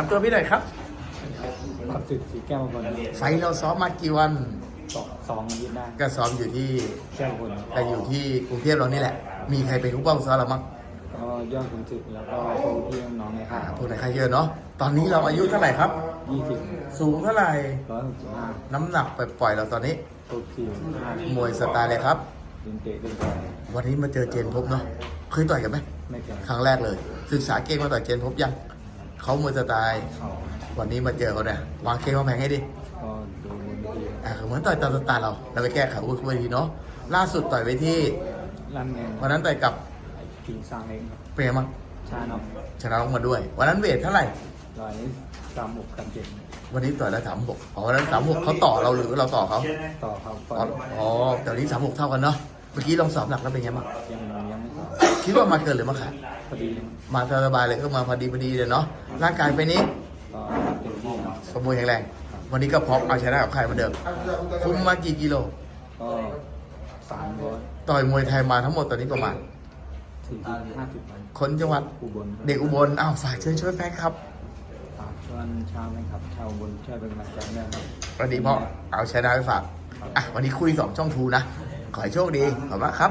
ทำตัวพี่หน่อยครับขับศึกสีแก้วมงคลไฟล์เราซ้อมมากี่วัน สองสองยืนได้ก็ซ้อมอยู่ที่แก้วมงคลก็อยู่ที่กรุงเทพเรานี่แหละ มีใครเป็นผู้ป้องซ้อมเรามั้งก็ยอดขุนศึกแล้วก็ผู้ที่น้องในอ่าค่ายผู้ไหนใครเยอะเนาะ ตอนนี้เราอายุเท่าไหร่ครับ ยี่สิบสูงเท่าไหร่ ร้อยหกสิบห้าน้ำหนักปล่อยๆเราตอนนี้หกสี่ห้ามวยสไตล์เลยครับดินเตะดินต่อยวันนี้มาเจอเจนพบเนาะ เคยต่อยกันไหม ไม่เกินครั้งแรกเลย ศึกษาเก่งมาต่อยเจนพบยัง เขามวยสไตล์เขาวันนี้มาเจอเขาเนี่ยวางเก่งวางแผงให้ดีก็ดูบนเวทีอ่าเหมือนต่อยตามสไตล์เราเราไปแก้ไขวุฒิเวทีเนาะล่าสุดต่อยไปที่ลั่นเองวันนั้นต่อยกับกิ่งซางเองเปรมังชาเนาะชนะลงมาด้วย วันนั้นเวทเท่าไหร่ร้อยสามหกกันเจ็ดวันนี้ต่อยแล้วสามหกอ๋อวันนั้นสามหกเขาต่อเราหรือเราต่อเขาต่อเขาก็อ๋ออ๋อแต่วันนี้สามหกเท่ากันเนาะเมื่อกี้ลองสอบหนักแล้วเป็นไงบ้างยังยังไม่ต่อ คิดว่ามาเกินหรือมาขาดพอดีมาสบายๆเลยก็มาพอดีพอดีเลยเนาะร่างกายไปนี้ก็เต็มที่ครับสมบูรณ์แข็งแรง วันนี้ก็พร้อมเอาชนะกับใครเหมือนเดิมคุมมากี่กิโล ก็สามร้อยต่อยมวยไทยมาทั้งหมดตอนนี้ประมาณสี่สิบห้าสิบวันคนจังหวัดอุบลเด็กอุบลอ้าวฝากเชิญช่วยแฟนครับ ฝากชวนชาวนะครับ ชาวอุบลช่วยเป็นกำลังใจด้วยครับ วันนี้พ่อเอาชนะไปฝาก อะ วันนี้คุยสองช่องทูนะ ขอให้โชคดี ขอบคุณมากครับ